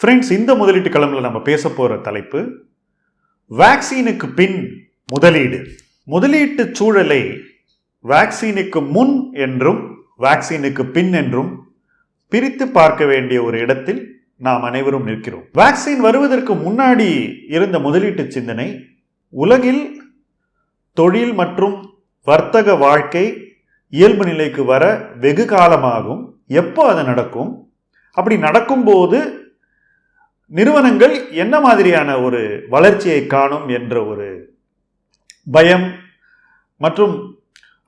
Friends இந்த முதலீட்டு களமில் நம்ம பேச போகிற தலைப்பு வேக்சினுக்கு பின் முதலீடு. முதலீட்டு சூழலை வேக்சினுக்கு முன் என்றும் வேக்சினுக்கு பின் என்றும் பிரித்து பார்க்க வேண்டிய ஒரு இடத்தில் நாம் அனைவரும் நிற்கிறோம். வேக்சின் வருவதற்கு முன்னாடி இருந்த முதலீட்டு சிந்தனை உலகில் தொழில் மற்றும் வர்த்தக வாழ்க்கை இயல்பு நிலைக்கு வர வெகு காலமாகும். எப்போ அது நடக்கும்? அப்படி நடக்கும்போது நிறுவனங்கள் என்ன மாதிரியான ஒரு வளர்ச்சியை காணும் என்ற ஒரு பயம் மற்றும்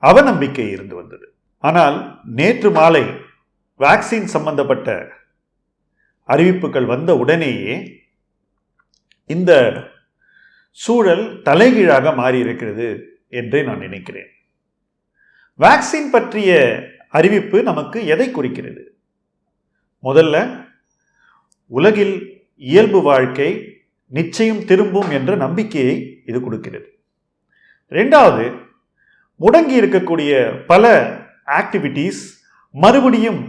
அவநம்பிக்கை இருந்து வந்தது. ஆனால் நேற்று மாலை வேக்சின் சம்பந்தப்பட்ட அறிவிப்புகள் வந்த உடனேயே இந்த சூழல் தலைகீழாக மாறி இருக்கிறது என்றே நான் நினைக்கிறேன். வேக்சின் பற்றிய அறிவிப்பு நமக்கு எதை குறிக்கிறது? முதல்ல உலகில் இயல்பு வாழ்க்கை நிச்சயம் திரும்பும் என்ற நம்பிக்கையை இது கொடுக்கிறது. ரெண்டாவது முடங்கி இருக்கக்கூடிய பல ஆக்டிவிட்டீஸ் மறுபடியும்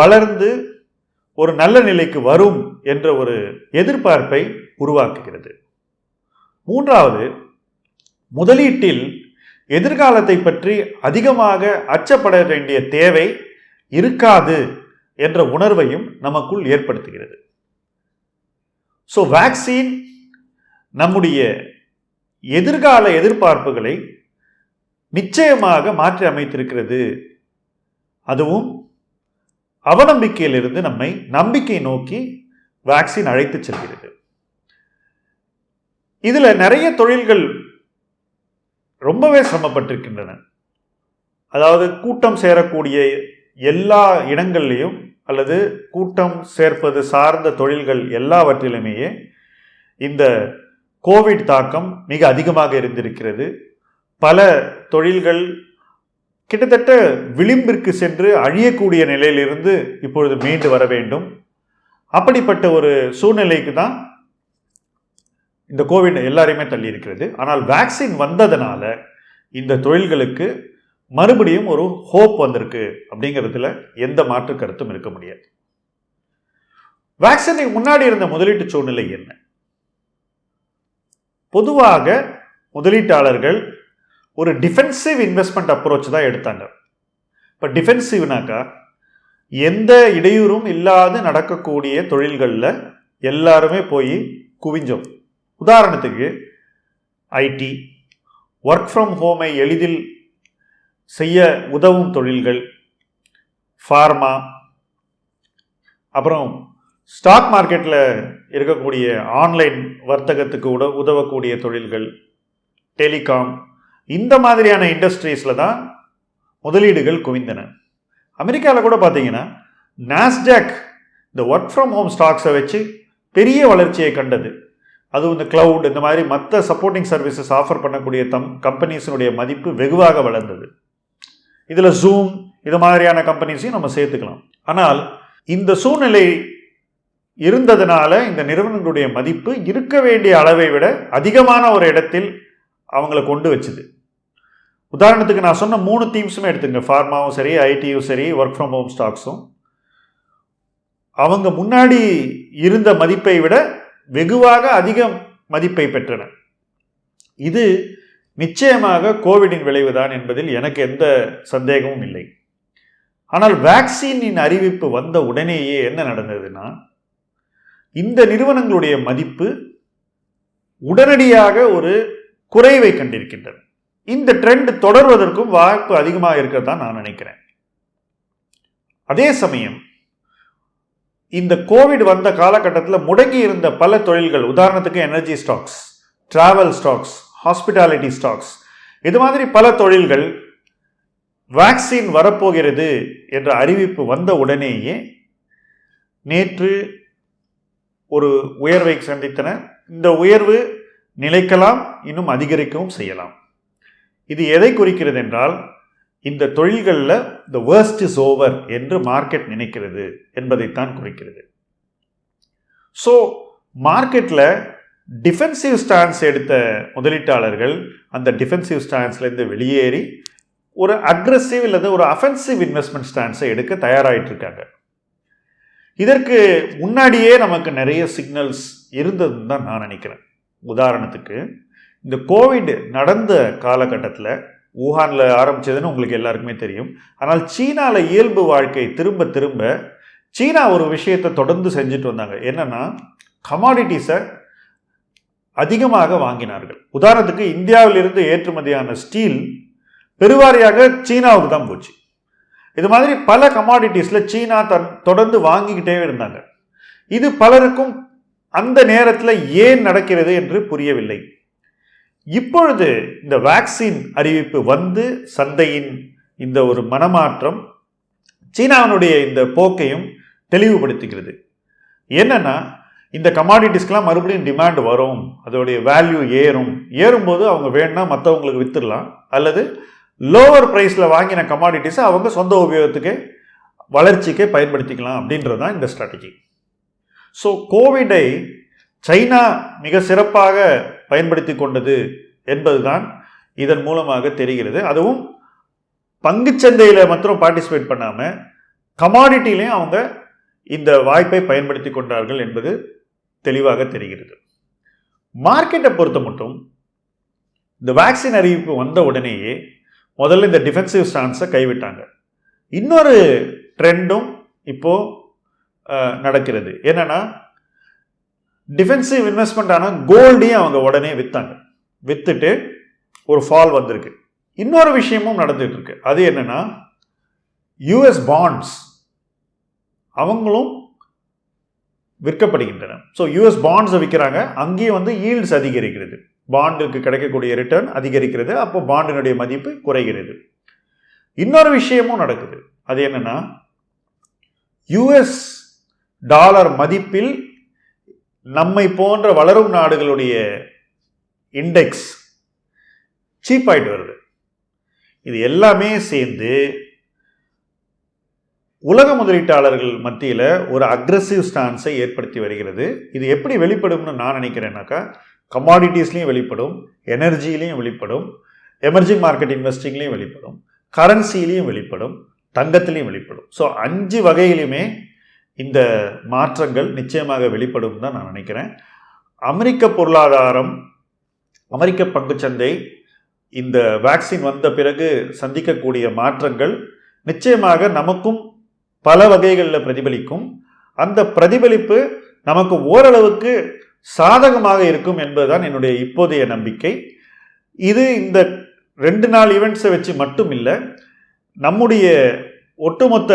வளர்ந்து ஒரு நல்ல நிலைக்கு வரும் என்ற ஒரு எதிர்பார்ப்பை உருவாக்குகிறது. மூன்றாவது முதலீட்டில் எதிர்காலத்தை பற்றி அதிகமாக அச்சப்பட வேண்டிய தேவை இருக்காது என்ற உணர்வையும் நமக்குள் ஏற்படுத்துகிறது. ஸோ வேக்சின் நம்முடைய எதிர்கால எதிர்பார்ப்புகளை நிச்சயமாக மாற்றி அமைத்திருக்கிறது. அதுவும் அவநம்பிக்கையிலிருந்து நம்மை நம்பிக்கை நோக்கி வேக்சின் அழைத்து செல்கிறது. இதில் நிறைய தொழில்கள் ரொம்பவே சிரமப்பட்டிருக்கின்றன. அதாவது கூட்டம் சேரக்கூடிய எல்லா இடங்கள்லையும் அல்லது கூட்டம் சேர்ப்பது சார்ந்த தொழில்கள் எல்லாவற்றிலுமே இந்த கோவிட் தாக்கம் மிக அதிகமாக இருந்திருக்கிறது. பல தொழில்கள் கிட்டத்தட்ட விளிம்பிற்கு சென்று அழியக்கூடிய நிலையிலிருந்து இப்பொழுது மீண்டு வர வேண்டும். அப்படிப்பட்ட ஒரு சூழ்நிலைக்கு தான் இந்த கோவிட் எல்லாரையுமே தள்ளி இருக்கிறது. ஆனால் வேக்சின் வந்ததுனால இந்த தொழில்களுக்கு மறுபடியும் ஒரு ஹோப் வந்திருக்கு அப்படிங்கிறதுல எந்த மாற்று கருத்தும் இருக்க முடியாது. வேக்சினுக்கு முன்னாடி இருந்த முதலீட்டு சூழ்நிலை என்ன? பொதுவாக முதலீட்டாளர்கள் ஒரு டிஃபென்சிவ் இன்வெஸ்ட்மெண்ட் அப்ரோச் தான் எடுத்தாங்க. இப்போ டிஃபென்சிவ்னாக்கா எந்த இடையூறும் இல்லாது நடக்கக்கூடிய தொழில்களில் எல்லாருமே போய் குவிஞ்சோம். உதாரணத்துக்கு ஐடி ஒர்க் ஃப்ரம் ஹோமை எளிதில் செய்ய உதவும் தொழில்கள் ஃபார்மா அப்புறம் ஸ்டாக் மார்க்கெட்டில் இருக்கக்கூடிய ஆன்லைன் வர்த்தகத்துக்கு உட உதவக்கூடிய தொழில்கள் டெலிகாம் இந்த மாதிரியான இண்டஸ்ட்ரீஸில் தான் முதலீடுகள் குவிந்தன. அமெரிக்காவில் கூட பார்த்தீங்கன்னா நாஸ்டாக் இந்த ஒர்க் ஃப்ரம் ஹோம் ஸ்டாக்ஸை வச்சு பெரிய வளர்ச்சியை கண்டது. அதுவும் இந்த க்ளவுட் இந்த மாதிரி மற்ற சப்போர்ட்டிங் சர்வீசஸ் ஆஃபர் பண்ணக்கூடிய தம் கம்பெனிஸினுடைய மதிப்பு வெகுவாக வளர்ந்தது. இதில் ஜூம் இது மாதிரியான கம்பெனிஸையும் நம்ம சேர்த்துக்கலாம். ஆனால் இந்த சூழ்நிலை இருந்ததுனால இந்த நிறுவனங்களுடைய மதிப்பு இருக்க வேண்டிய அளவை விட அதிகமான ஒரு இடத்தில் அவங்கள கொண்டு வச்சுது. உதாரணத்துக்கு நான் சொன்ன மூணு தீம்ஸுமே எடுத்துங்க. ஃபார்மாவும் சரி ஐடியும் சரி ஒர்க் ஃப்ரம் ஹோம் ஸ்டாக்ஸும் அவங்க முன்னாடி இருந்த மதிப்பை விட வெகுவாக அதிக மதிப்பை பெற்றன. இது நிச்சயமாக கோவிடின் விளைவுதான் என்பதில் எனக்கு எந்த சந்தேகமும் இல்லை. ஆனால் வேக்சினின் அறிவிப்பு வந்த உடனேயே என்ன நடந்ததுன்னா இந்த நிறுவனங்களுடைய மதிப்பு உடனடியாக ஒரு குறைவை கண்டிருக்கின்றன இந்த ட்ரெண்ட் தொடர்வதற்கும் வாய்ப்பு அதிகமாக இருக்கிறதா நான் நினைக்கிறேன். அதே சமயம் இந்த கோவிட் வந்த காலகட்டத்தில் முடங்கி இருந்த பல தொழில்கள் உதாரணத்துக்கு energy stocks travel stocks hospitality stocks இது மாதிரி பல தொழில்கள் வேக்சின் வரப்போகிறது என்ற அறிவிப்பு வந்த உடனேயே நேற்று ஒரு உயர்வை சந்தித்தன. இந்த உயர்வு நிலைக்கலாம் இன்னும் அதிகரிக்கவும் செய்யலாம். இது எதை குறிக்கிறது என்றால் இந்த தொழில்களில் த வேர்ஸ்ட் இஸ் ஓவர் என்று மார்க்கெட் நினைக்கிறது என்பதைத்தான் குறிக்கிறது. ஸோ மார்க்கெட்டில் டிஃபென்சிவ் ஸ்டான்ஸ் எடுத்த முதலீட்டாளர்கள் அந்த டிஃபென்சிவ் ஸ்டான்ஸ்லேருந்து வெளியேறி ஒரு அக்ரஸிவ் அல்லது ஒரு அஃபென்சிவ் இன்வெஸ்ட்மெண்ட் ஸ்டான்ஸை எடுக்க தயாராகிட்டு இருக்காங்க. இதற்கு முன்னாடியே நமக்கு நிறைய சிக்னல்ஸ் இருந்ததுன்னு தான் நான் நினைக்கிறேன். உதாரணத்துக்கு இந்த கோவிட் நடந்த காலகட்டத்தில் ஊஹானில் ஆரம்பிச்சதுன்னு உங்களுக்கு எல்லாருக்குமே தெரியும். ஆனால் சீனாவில் இயல்பு வாழ்க்கை திரும்ப திரும்ப சீனா ஒரு விஷயத்தை தொடர்ந்து செஞ்சுட்டு வந்தாங்க. என்னென்னா கமாடிட்டிஸை அதிகமாக வாங்கினார்கள். உதாரணத்துக்கு இந்தியாவிலிருந்து ஏற்றுமதியான ஸ்டீல் பெருவாரியாக சீனாவுக்கு தான் போச்சு. இது மாதிரி பல கமாடிட்டிஸில் சீனா தன் தொடர்ந்து வாங்கிக்கிட்டே இருந்தாங்க. இது பலருக்கும் அந்த நேரத்தில் ஏன் நடக்கிறது என்று புரியவில்லை. இப்பொழுது இந்த வேக்சின் அறிவிப்பு வந்து சந்தையின் இந்த ஒரு மனமாற்றம் சீனாவினுடைய இந்த போக்கையும் தெளிவுபடுத்துகிறது. என்னன்னா இந்த கமாடிட்டிஸ்க்கெலாம் மறுபடியும் டிமாண்ட் வரும் அதோடைய வேல்யூ ஏறும். ஏறும்போது அவங்க வேணும்னா மற்றவங்களுக்கு விற்றுடலாம் அல்லது லோவர் ப்ரைஸில் வாங்கின கமாடிட்டிஸை அவங்க சொந்த உபயோகத்துக்கு வளர்ச்சிக்கே பயன்படுத்திக்கலாம் அப்படின்றது தான் இந்த ஸ்ட்ராட்டஜி ஸோ கோவிடை சைனா மிக சிறப்பாக பயன்படுத்தி கொண்டது என்பதுதான் இதன் மூலமாக தெரிகிறது. அதுவும் பங்குச்சந்தையில் மாத்திரம் பார்ட்டிசிபேட் பண்ணாமல் கமாடிட்டிலையும் அவங்க இந்த வாய்ப்பை பயன்படுத்தி கொண்டார்கள் என்பது தெளிவாக தெரிகிறது. மார்க்கெட்டை பொறுத்த மட்டும் இந்த வேக்சின் அறிவிப்பு வந்த உடனேயே முதல்ல இந்த டிஃபென்சிவ் ஸ்டான்ஸை கைவிட்டாங்க. இன்னொரு ட்ரெண்டும் இப்போது நடக்கிறது. என்னென்னா டிஃபென்சிவ் இன்வெஸ்ட்மெண்ட் ஆனால் கோல்டையும் அவங்க உடனே விற்றாங்க விற்றுட்டு ஒரு ஃபால் வந்திருக்கு. இன்னொரு விஷயமும் நடந்துகிட்டு இருக்கு. அது என்னென்னா யூஎஸ் பாண்ட்ஸ் அவங்களும் விற்கப்படுகின்றன. ஸோ யூஎஸ் பாண்ட்ஸை விற்கிறாங்க அங்கேயும் வந்து ஈல்ட்ஸ் அதிகரிக்கிறது. பாண்டுக்கு கிடைக்கக்கூடிய ரிட்டர்ன் அதிகரிக்கிறது. அப்போ பாண்டினுடைய மதிப்பு குறைகிறது. இன்னொரு விஷயமும் நடக்குது. அது என்னென்னா யூஎஸ் டாலர் மதிப்பில் நம்மை போன்ற வளரும் நாடுகளுடைய இண்டெக்ஸ் சீப் ஆயிட்டு வருது. இது எல்லாமே சேர்ந்து உலக முதலீட்டாளர்கள் மத்தியில் ஒரு அக்ரஸிவ் ஸ்டான்ஸை ஏற்படுத்தி வருகிறது. இது எப்படி வெளிப்படும்னு நான் நினைக்கிறேன்னாக்கா கமாடிட்டிஸ்லேயும் வெளிப்படும் எனர்ஜிலையும் வெளிப்படும் எமர்ஜிங் மார்க்கெட் இன்வெஸ்டிங்லேயும் வெளிப்படும் கரன்சிலையும் வெளிப்படும் தங்கத்திலையும் வெளிப்படும். ஸோ அஞ்சு வகையிலுமே இந்த மாற்றங்கள் நிச்சயமாக வெளிப்படும் தான் நான் நினைக்கிறேன். அமெரிக்க பொருளாதாரம் அமெரிக்க பங்குச்சந்தை இந்த வேக்சின் வந்த பிறகு சந்திக்கக்கூடிய மாற்றங்கள் நிச்சயமாக நமக்கும் பல வகைகளில் பிரதிபலிக்கும். அந்த பிரதிபலிப்பு நமக்கு ஓரளவுக்கு சாதகமாக இருக்கும் என்பதுதான் என்னுடைய இப்போதைய நம்பிக்கை. இது இந்த ரெண்டு நாள் ஈவெண்ட்ஸை வச்சு மட்டும் இல்லை நம்முடைய ஒட்டுமொத்த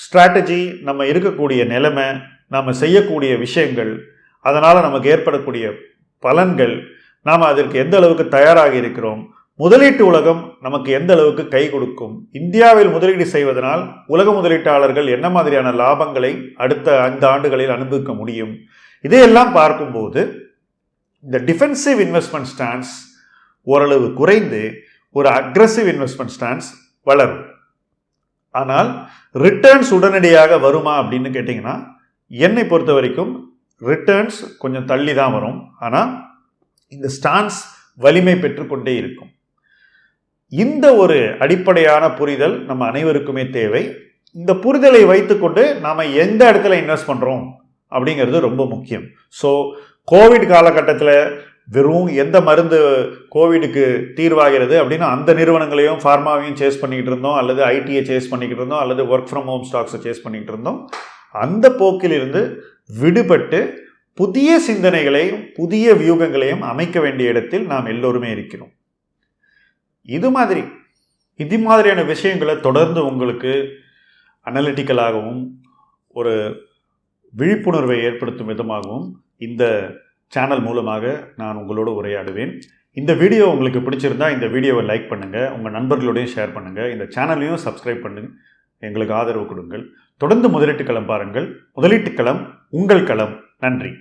ஸ்ட்ராட்டஜி நம்ம இருக்கக்கூடிய நிலைமை நாம் செய்யக்கூடிய விஷயங்கள் அதனால் நமக்கு ஏற்படக்கூடிய பலன்கள் நாம் அதற்கு எந்த அளவுக்கு தயாராக இருக்கிறோம் முதலீட்டு உலகம் நமக்கு எந்த அளவுக்கு கை கொடுக்கும்? இந்தியாவில் முதலீடு செய்வதனால் உலக முதலீட்டாளர்கள் என்ன மாதிரியான லாபங்களை அடுத்த ஐந்து ஆண்டுகளில் அனுபவிக்க முடியும்? இதையெல்லாம் பார்க்கும்போது இந்த டிஃபென்சிவ் இன்வெஸ்ட்மெண்ட் ஸ்டான்ஸ் ஓரளவு குறைந்து ஒரு அக்ரஸிவ் இன்வெஸ்ட்மெண்ட் ஸ்டான்ஸ் வளரும். ஆனால் ரிட்டர்ன்ஸ் உடனடியாக வருமா அப்படின்னு கேட்டிங்கன்னா என்னை பொறுத்த வரைக்கும் ரிட்டர்ன்ஸ் கொஞ்சம் தள்ளி தான் வரும். ஆனால் இந்த ஸ்டான்ஸ் வலிமை பெற்றுக்கொண்டே இருக்கும். இந்த ஒரு அடிப்படையான புரிதல் நம்ம அனைவருக்குமே தேவை. இந்த புரிதலை வைத்துக்கொண்டு நாம் எந்த இடத்துல இன்வெஸ்ட் பண்ணுறோம் அப்படிங்கிறது ரொம்ப முக்கியம். ஸோ கோவிட் காலகட்டத்தில் வெறும் எந்த மருந்து கோவிடுக்கு தீர்வாகிறது அப்படின்னா அந்த நிறுவனங்களையும் ஃபார்மாவையும் சேஸ் பண்ணிக்கிட்டு இருந்தோம் அல்லது ஐடியை சேஸ் பண்ணிக்கிட்டு இருந்தோம் அல்லது ஒர்க் ஃப்ரம் ஹோம் ஸ்டாக்ஸை சேஸ் பண்ணிக்கிட்டு இருந்தோம். அந்த போக்கிலிருந்து விடுபட்டு புதிய சிந்தனைகளையும் புதிய வியூகங்களையும் அமைக்க வேண்டிய இடத்தில் நாம் எல்லோருமே இருக்கிறோம். இது மாதிரி இது மாதிரியான விஷயங்களை தொடர்ந்து உங்களுக்கு அனலிட்டிக்கலாகவும் ஒரு விழிப்புணர்வை ஏற்படுத்தும் விதமாகவும் இந்த சேனல் மூலமாக நான் உங்களோடு உரையாடுவேன். இந்த வீடியோ உங்களுக்கு பிடிச்சிருந்தா இந்த வீடியோவை லைக் பண்ணுங்கள் உங்கள் நண்பர்களோடையும் ஷேர் பண்ணுங்கள் இந்த சேனலையும் சப்ஸ்கிரைப் பண்ணுங்க எங்களுக்கு ஆதரவு கொடுங்கள். தொடர்ந்து முதலீட்டு களம் பாருங்கள். முதலீட்டு களம் உங்கள் களம். நன்றி.